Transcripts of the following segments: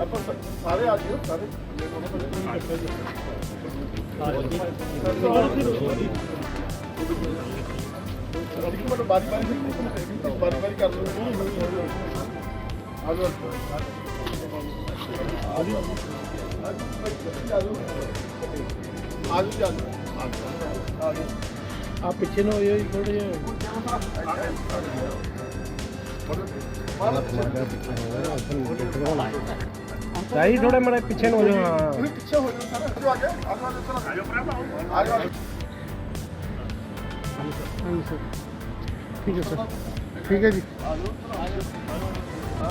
ਆਪਾਂ ਸਾਰੇ ਆ ਜਿਓ ਸਾਰੇ ਬਾਰੀ ਬਾਰੀ ਬਾਰੀ ਬਾਰੀ ਕਰ ਲਓ ਆ ਜਾਓ ਆ ਜਾਓ ਆ ਜਾਓ। ਆ ਜਾਓ ਆ ਪਿੱਛੇ ਨੂੰ ਹੋਇਓ ਥੋੜੇ ਜਿਹਾ। ਚਾਹੀ ਥੋੜੇ ਮੜੇ ਪਿੱਛੇ ਨੂੰ ਹੋ ਜਾਓ ਹਾਂ। ਤੁਸੀਂ ਪਿੱਛੇ ਹੋ ਜਾਓ ਸਾਰੇ। ਆ ਜਾਓ ਆ ਜਾਓ ਆ ਜਾਓ ਆ ਜਾਓ ਠੀਕ ਹੈ ਸਰ। ਠੀਕ ਹੈ ਜੀ। ਆ ਜਾਓ ਸਰ ਇੱਥੇ ਆ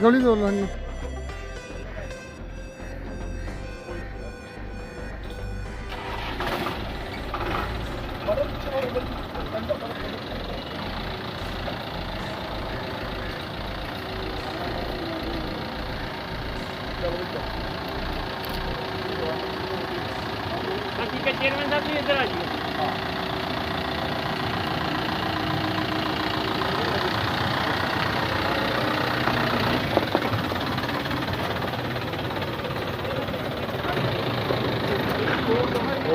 ਗੋਲੀ ਤੋੜ ਲਾਂ ਜੀ ਹਾਂ ਚੇਅਰਮੈਨ ਸਾਹਿਬ ਤੁਸੀਂ ਇੱਧਰ ਆ ਜਿਓ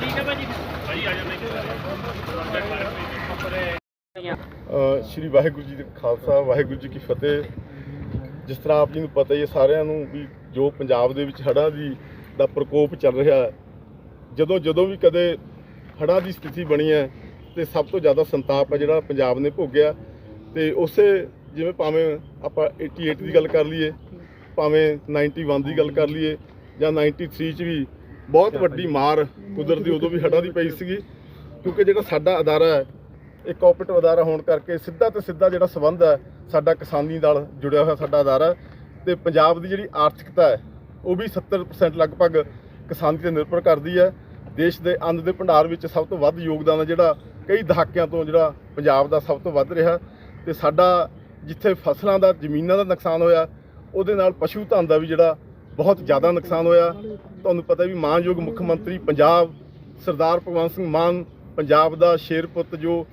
ਠੀਕ ਹੈ ਭਾਜੀ ਭਾਜੀ ਆ ਜਾਂਦੇ ਅ, ਸ਼੍ਰੀ ਵਾਹਿਗੁਰੂ ਜੀ ਦਾ ਖਾਲਸਾ, ਵਾਹਿਗੁਰੂ ਜੀ ਕੀ ਫਤਿਹ। ਜਿਸ ਤਰ੍ਹਾਂ ਆਪ ਜੀ ਨੂੰ ਪਤਾ ਹੀ ਹੈ ਸਾਰਿਆਂ ਨੂੰ ਵੀ ਜੋ ਪੰਜਾਬ ਦੇ ਵਿੱਚ ਹੜ੍ਹਾਂ ਦੀ ਦਾ ਪ੍ਰਕੋਪ ਚੱਲ ਰਿਹਾ ਜਦੋਂ ਜਦੋਂ ਵੀ ਕਦੇ ਹੜ੍ਹਾਂ ਦੀ ਸਥਿਤੀ ਬਣੀ ਹੈ ਤੇ ਸਭ ਤੋਂ ਜ਼ਿਆਦਾ ਸੰਤਾਪ ਹੈ ਜਿਹੜਾ ਪੰਜਾਬ ਨੇ ਭੋਗਿਆ। ਤੇ ਉਸੇ ਜਿਵੇਂ ਭਾਵੇਂ ਆਪਾਂ 88 ਦੀ ਗੱਲ ਕਰ ਲਈਏ, ਭਾਵੇਂ 91 ਦੀ ਗੱਲ ਕਰ ਲਈਏ ਜਾਂ 93 ਚ ਵੀ ਬਹੁਤ ਵੱਡੀ ਮਾਰ ਕੁਦਰਤੀ ਉਦੋਂ ਵੀ ਹੜ੍ਹਾਂ ਦੀ ਪਈ ਸੀਗੀ, ਕਿਉਂਕਿ ਜਿਹੜਾ ਸਾਡਾ ਅਦਾਰਾ ਹੈ ਇਹ ਕੋਆਪਰੇਟਿਵ ਅਦਾਰਾ ਹੋਣ ਕਰਕੇ ਸਿੱਧਾ ਤੇ ਸਿੱਧਾ ਜਿਹੜਾ ਸਬੰਧ ਹੈ, ਸਾਡਾ ਕਿਸਾਨੀ ਨਾਲ ਜੁੜਿਆ ਹੋਇਆ ਸਾਡਾ ਅਦਾਰਾ ਹੈ ਤੇ ਪੰਜਾਬ ਦੀ ਜਿਹੜੀ ਆਰਥਿਕਤਾ ਹੈ, ਉਹ ਵੀ 70% ਲਗਭਗ ਕਿਸਾਨੀ ਤੇ ਨਿਰਭਰ ਕਰਦੀ ਹੈ। ਦੇਸ਼ ਦੇ ਅੰਨ ਦੇ ਭੰਡਾਰ ਵਿੱਚ ਸਭ ਤੋਂ ਵੱਧ ਯੋਗਦਾਨ ਹੈ ਜਿਹੜਾ ਕਈ ਦਹਾਕਿਆਂ ਤੋਂ ਜਿਹੜਾ ਪੰਜਾਬ ਦਾ ਸਭ ਤੋਂ ਵੱਧ ਰਿਹਾ ਤੇ ਸਾਡਾ ਜਿੱਥੇ ਫਸਲਾਂ ਦਾ, ਜ਼ਮੀਨਾਂ ਦਾ ਨੁਕਸਾਨ ਹੋਇਆ, ਉਹਦੇ ਨਾਲ ਪਸ਼ੂ ਧਨ ਦਾ ਵੀ ਜਿਹੜਾ ਬਹੁਤ ਜ਼ਿਆਦਾ ਨੁਕਸਾਨ ਹੋਇਆ। ਤੁਹਾਨੂੰ ਪਤਾ ਵੀ ਮਾਨਯੋਗ ਮੁੱਖ ਮੰਤਰੀ ਪੰਜਾਬ ਸਰਦਾਰ ਭਗਵੰਤ ਸਿੰਘ ਮਾਨ, ਪੰਜਾਬ ਦਾ ਸ਼ੇਰ ਪੁੱਤ ਜੋ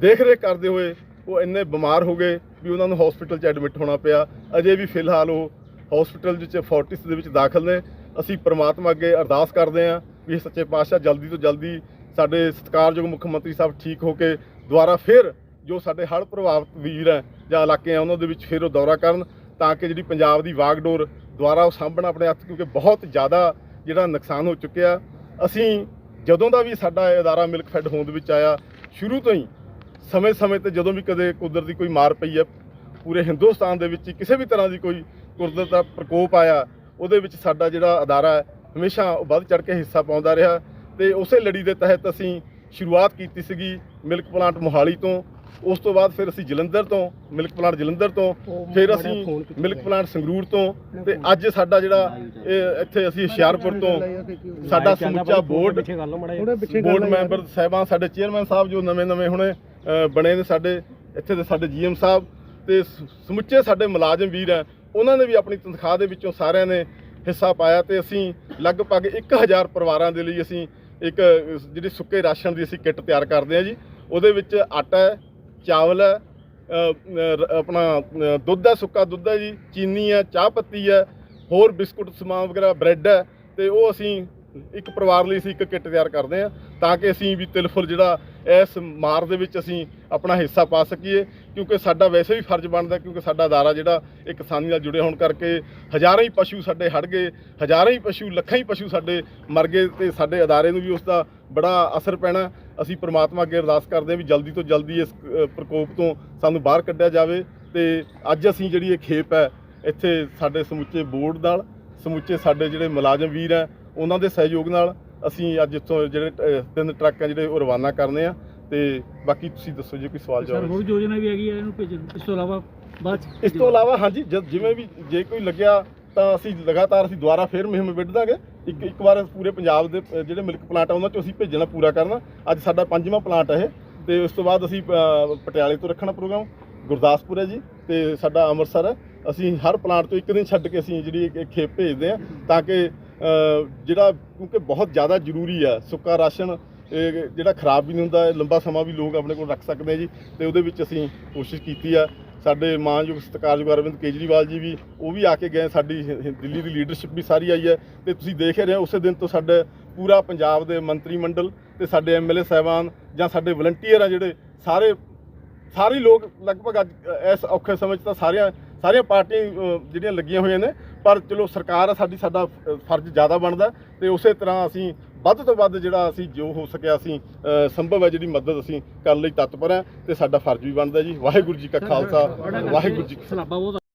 ਦੇਖ ਰੇਖ ਕਰਦੇ ਹੋਏ ਉਹ ਇੰਨੇ ਬਿਮਾਰ ਹੋ ਗਏ ਵੀ ਉਹਨਾਂ ਨੂੰ ਹਸਪੀਟਲ 'ਚ ਐਡਮਿਟ ਹੋਣਾ ਪਿਆ। ਅਜੇ ਵੀ ਫਿਲਹਾਲ ਉਹ ਹਸਪੀਟਲ ਵਿੱਚ ਫੋਰਟਿਸ ਦੇ ਵਿੱਚ ਦਾਖਲ ਨੇ। ਅਸੀਂ ਪ੍ਰਮਾਤਮਾ ਅੱਗੇ ਅਰਦਾਸ ਕਰਦੇ ਹਾਂ ਵੀ ਸੱਚੇ ਪਾਤਸ਼ਾਹ ਜਲਦੀ ਤੋਂ ਜਲਦੀ ਸਾਡੇ ਸਤਿਕਾਰਯੋਗ ਮੁੱਖ ਮੰਤਰੀ ਸਾਹਿਬ ਠੀਕ ਹੋ ਕੇ ਦੁਬਾਰਾ ਫਿਰ ਜੋ ਸਾਡੇ ਹੜ੍ਹ ਪ੍ਰਭਾਵਿਤ ਵੀਰ ਹੈ ਜਾਂ ਇਲਾਕੇ ਆ ਉਹਨਾਂ ਦੇ ਵਿੱਚ ਫਿਰ ਉਹ ਦੌਰਾ ਕਰਨ ਤਾਂ ਕਿ ਜਿਹੜੀ ਪੰਜਾਬ ਦੀ ਵਾਗਡੋਰ ਦੁਬਾਰਾ ਉਹ ਸਾਂਭਣਾ ਆਪਣੇ ਹੱਥ ਕਿਉਂਕਿ ਬਹੁਤ ਜ਼ਿਆਦਾ ਜਿਹੜਾ ਨੁਕਸਾਨ ਹੋ ਚੁੱਕਿਆ। ਅਸੀਂ ਜਦੋਂ ਦਾ ਵੀ ਸਾਡਾ ਇਹ ਅਦਾਰਾ ਮਿਲਕ ਫੈਡ ਹੋਂਦ ਵਿੱਚ ਆਇਆ, ਸ਼ੁਰੂ ਤੋਂ ਹੀ ਸਮੇਂ-ਸਮੇਂ ਤੇ ਜਦੋਂ ਵੀ ਕਦੇ ਕੁਦਰਤ ਦੀ ਕੋਈ ਮਾਰ ਪਈ ਹੈ ਪੂਰੇ ਹਿੰਦੁਸਤਾਨ ਦੇ ਵਿੱਚ ਹੀ ਕਿਸੇ ਵੀ ਤਰ੍ਹਾਂ ਦੀ ਕੋਈ ਕੁਦਰਤ ਦਾ ਪ੍ਰਕੋਪ ਆਇਆ ਉਹਦੇ ਵਿੱਚ ਸਾਡਾ ਜਿਹੜਾ ਅਦਾਰਾ ਹੈ ਹਮੇਸ਼ਾ ਉਹ ਵੱਧ ਚੜ ਕੇ ਹਿੱਸਾ ਪਾਉਂਦਾ ਰਿਹਾ ਤੇ ਉਸੇ ਲੜੀ ਦੇ ਤਹਿਤ ਅਸੀਂ ਸ਼ੁਰੂਆਤ ਕੀਤੀ ਸੀਗੀ ਮਿਲਕ ਪਲਾਂਟ ਮੋਹਾਲੀ ਤੋਂ ਉਸ ਤੋਂ ਬਾਅਦ ਫਿਰ ਅਸੀਂ ਜਲੰਧਰ ਤੋਂ ਮਿਲਕ ਪਲਾਂਟ ਜਲੰਧਰ ਤੋਂ ਫਿਰ ਅਸੀਂ ਮਿਲਕ ਪਲਾਂਟ ਸੰਗਰੂਰ ਤੋਂ ਤੇ ਅੱਜ ਸਾਡਾ ਜਿਹੜਾ ਇਹ ਇੱਥੇ ਅਸੀਂ ਹੁਸ਼ਿਆਰਪੁਰ ਤੋਂ ਸਾਡਾ ਸਮੁੱਚਾ ਬੋਰਡ ਬੋਰਡ ਮੈਂਬਰ ਸਾਹਿਬਾਨ ਸਾਡੇ ਚੇਅਰਮੈਨ ਸਾਹਿਬ ਜੋ ਨਵੇਂ-ਨਵੇਂ ਹੁਣੇ ਬਣੇ ਨੇ ਸਾਡੇ, ਇੱਥੇ ਦੇ ਸਾਡੇ ਜੀਐਮ ਸਾਹਿਬ ਤੇ ਸਮੁੱਚੇ ਸਾਡੇ ਮੁਲਾਜ਼ਮ ਵੀਰ ਆ ਉਹਨਾਂ ਨੇ ਵੀ ਆਪਣੀ ਤਨਖਾਹ ਦੇ ਵਿੱਚੋਂ ਸਾਰਿਆਂ ਨੇ ਹਿੱਸਾ ਪਾਇਆ ਤੇ ਅਸੀਂ ਲਗਭਗ 1000 ਪਰਿਵਾਰਾਂ ਦੇ ਲਈ ਅਸੀਂ ਇੱਕ, ਜਿਹੜੀ ਸੁੱਕੇ ਰਾਸ਼ਨ ਦੀ ਅਸੀਂ ਕਿੱਟ ਤਿਆਰ ਕਰਦੇ ਹਾਂ ਜੀ। ਉਹਦੇ ਵਿੱਚ ਆਟਾ ਹੈ, ਚਾਵਲ ਹੈ ਆਪਣਾ ਦੁੱਧ ਹੈ, ਸੁੱਕਾ ਦੁੱਧ ਹੈ ਜੀ, ਚੀਨੀ ਹੈ, ਚਾਹ ਪੱਤੀ ਹੈ, ਹੋਰ ਬਿਸਕੁਟ, ਸਮਾਨ ਵਗੈਰਾ, ਬ੍ਰੈਡ ਹੈ ਤੇ ਉਹ ਅਸੀਂ ਇੱਕ ਪਰਿਵਾਰ ਲਈ ਅਸੀਂ ਇੱਕ ਕਿੱਟ ਤਿਆਰ ਕਰਦੇ ਹਾਂ ਤਾਂ ਕਿ ਅਸੀਂ ਵੀ ਤਿਲਫੁਲ ਜਿਹੜਾ ਇਸ ਮਾਰ ਦੇ ਵਿੱਚ ਅਸੀਂ ਆਪਣਾ ਹਿੱਸਾ ਪਾ ਸਕੀਏ, ਕਿਉਂਕਿ ਸਾਡਾ ਵੈਸੇ ਵੀ ਫਰਜ਼ ਬਣਦਾ ਕਿਉਂਕਿ ਸਾਡਾ ਅਦਾਰਾ ਜਿਹੜਾ ਇਹ ਕਿਸਾਨੀ ਨਾਲ ਜੁੜੇ ਹੋਣ ਕਰਕੇ ਹਜ਼ਾਰਾਂ ਹੀ ਪਸ਼ੂ ਸਾਡੇ ਹੜ ਗਏ, ਹਜ਼ਾਰਾਂ ਹੀ ਪਸ਼ੂ, ਲੱਖਾਂ ਹੀ ਪਸ਼ੂ ਸਾਡੇ ਮਰ ਗਏ ਤੇ ਸਾਡੇ ਅਦਾਰੇ ਨੂੰ ਵੀ ਉਸ ਦਾ ਬੜਾ ਅਸਰ ਪੈਣਾ। ਅਸੀਂ ਪ੍ਰਮਾਤਮਾ ਅੱਗੇ ਅਰਦਾਸ ਕਰਦੇ ਹਾਂ ਵੀ ਜਲਦੀ ਤੋਂ ਜਲਦੀ ਇਸ ਪ੍ਰਕੋਪ ਤੋਂ ਸਾਨੂੰ ਬਾਹਰ ਕੱਢਿਆ ਜਾਵੇ ਤੇ ਅੱਜ ਅਸੀਂ ਜਿਹੜੀ ਇਹ ਖੇਪ ਹੈ, ਇੱਥੇ ਸਾਡੇ ਸਮੁੱਚੇ ਬੋਰਡ ਨਾਲ ਸਮੁੱਚੇ ਸਾਡੇ ਜਿਹੜੇ ਮੁਲਾਜ਼ਮ ਵੀਰ ਹੈ ਉਹਨਾਂ ਦੇ ਸਹਿਯੋਗ ਨਾਲ ਅਸੀਂ ਅੱਜ ਇੱਥੋਂ ਜਿਹੜੇ ਅ, ਤਿੰਨ ਟਰੱਕ ਆ ਜਿਹੜੇ ਉਹ ਰਵਾਨਾ ਕਰਨੇ ਆ। ਤੇ ਬਾਕੀ ਤੁਸੀਂ ਦੱਸੋ ਜੇ ਕੋਈ ਸਵਾਲ ਸਰ ਜਵਾਬ ਹੋਰ ਯੋਜਨਾ ਵੀ ਹੈਗੀ ਹੈ ਇਹਨੂੰ ਭੇਜਣ ਇਸ ਤੋਂ ਇਲਾਵਾ ਬਾਅਦ 'ਚ ਇਸ ਤੋਂ ਇਲਾਵਾ ਹਾਂਜੀ ਜਦ ਜਿਵੇਂ ਵੀ ਜੇ ਕੋਈ ਲੱਗਿਆ ਤਾਂ ਅਸੀਂ ਲਗਾਤਾਰ ਅਸੀਂ ਦੁਬਾਰਾ ਫੇਰ ਮੁਹਿੰਮ ਵਿੱਢ ਦਾਂਗੇ। ਇੱਕ ਇੱਕ ਵਾਰ ਪੂਰੇ ਪੰਜਾਬ ਦੇ ਅ, ਜਿਹੜੇ ਮਿਲਕ ਪਲਾਂਟ ਆ ਉਹਨਾਂ ਚੋਂ ਅਸੀਂ ਭੇਜਣਾ ਪੂਰਾ ਕਰਨਾ। ਅੱਜ ਸਾਡਾ ਪੰਜਵਾਂ ਪਲਾਂਟ ਹੈ ਇਹ। ਤੇ ਉਸ ਤੋਂ ਬਾਅਦ ਅਸੀਂ ਅ, ਪਟਿਆਲੇ ਤੋਂ ਰੱਖਣਾ ਪ੍ਰੋਗਰਾਮ। ਗੁਰਦਾਸਪੁਰ ਹੈ ਜੀ ਤੇ ਸਾਡਾ ਅੰਮ੍ਰਿਤਸਰ ਹੈ। ਅਸੀਂ ਹਰ ਪਲਾਂਟ ਤੋਂ ਇੱਕ ਦਿਨ ਛੱਡ ਕੇ ਅਸੀਂ ਜਿਹੜੀ ਇਹ ਖੇਪ ਭੇਜਦੇ ਆ ਤਾਂ ਕਿ ਜਿਹੜਾ ਕਿਉਂਕਿ ਬਹੁਤ ਜ਼ਿਆਦਾ ਜ਼ਰੂਰੀ ਆ, ਸੁੱਕਾ ਰਾਸ਼ਨ ਜਿਹੜਾ ਖਰਾਬ ਵੀ ਨਹੀਂ ਹੁੰਦਾ ਲੰਬਾ ਸਮਾਂ ਵੀ ਲੋਕ ਆਪਣੇ ਕੋਲ ਰੱਖ ਸਕਦੇ ਆ ਜੀ, ਤੇ ਉਹਦੇ ਵਿੱਚ ਅਸੀਂ ਕੋਸ਼ਿਸ਼ ਕੀਤੀ ਆ। ਸਾਡੇ ਮਾਨਯੋਗ ਸਤਿਕਾਰਯੋਗ ਅਰਵਿੰਦ ਕੇਜਰੀਵਾਲ ਜੀ ਵੀ, ਉਹ ਵੀ ਆ ਕੇ ਗਏ, ਸਾਡੀ ਦਿੱਲੀ ਦੀ ਲੀਡਰਸ਼ਿਪ ਵੀ ਸਾਰੀ ਆਈ ਹੈ ਤੇ ਤੁਸੀਂ ਦੇਖ ਰਹੇ ਹੋ, ਉਸੇ ਦਿਨ ਤੋਂ ਸਾਡੇ ਪੂਰਾ ਪੰਜਾਬ ਦੇ ਮੰਤਰੀ ਮੰਡਲ ਤੇ ਸਾਡੇ ਐਮਐਲਏ ਸਾਹਿਬਾਨ ਜਾਂ ਸਾਡੇ ਵਲੰਟੀਅਰ ਆ ਜਿਹੜੇ, ਸਾਰੇ ਸਾਰੇ ਲੋਕ ਲਗਭਗ ਅੱਜ ਇਸ ਔਖੇ ਸਮੇਂ 'ਚ ਤਾਂ ਸਾਰਿਆਂ ਸਾਰੀਆਂ ਪਾਰਟੀਆਂ ਜਿਹੜੀਆਂ ਲੱਗੀਆਂ ਹੋਈਆਂ ਨੇ ਪਰ ਚਲੋ ਸਰਕਾਰ ਆ ਸਾਡੀ ਸਾਡਾ ਫਰਜ਼ ਜ਼ਿਆਦਾ ਬਣਦਾ ਤੇ ਉਸੇ ਤਰ੍ਹਾਂ ਅਸੀਂ ਵੱਧ ਤੋਂ ਵੱਧ ਜਿਹੜਾ ਅਸੀਂ ਜੋ ਹੋ ਸਕਿਆ ਅਸੀਂ ਸੰਭਵ ਹੈ ਜਿਹੜੀ ਮਦਦ ਅਸੀਂ ਕਰਨ ਲਈ ਤਤਪਰ ਹਾਂ ਤੇ ਸਾਡਾ ਫਰਜ਼ ਵੀ ਬਣਦਾ ਜੀ ਵਾਹਿਗੁਰੂ ਜੀ ਕਾ ਖਾਲਸਾ ਵਾਹਿਗੁਰੂ ਜੀ ਕੀ ਫਤਿਹ। ਸਲਾਬਾ ਬਹੁਤ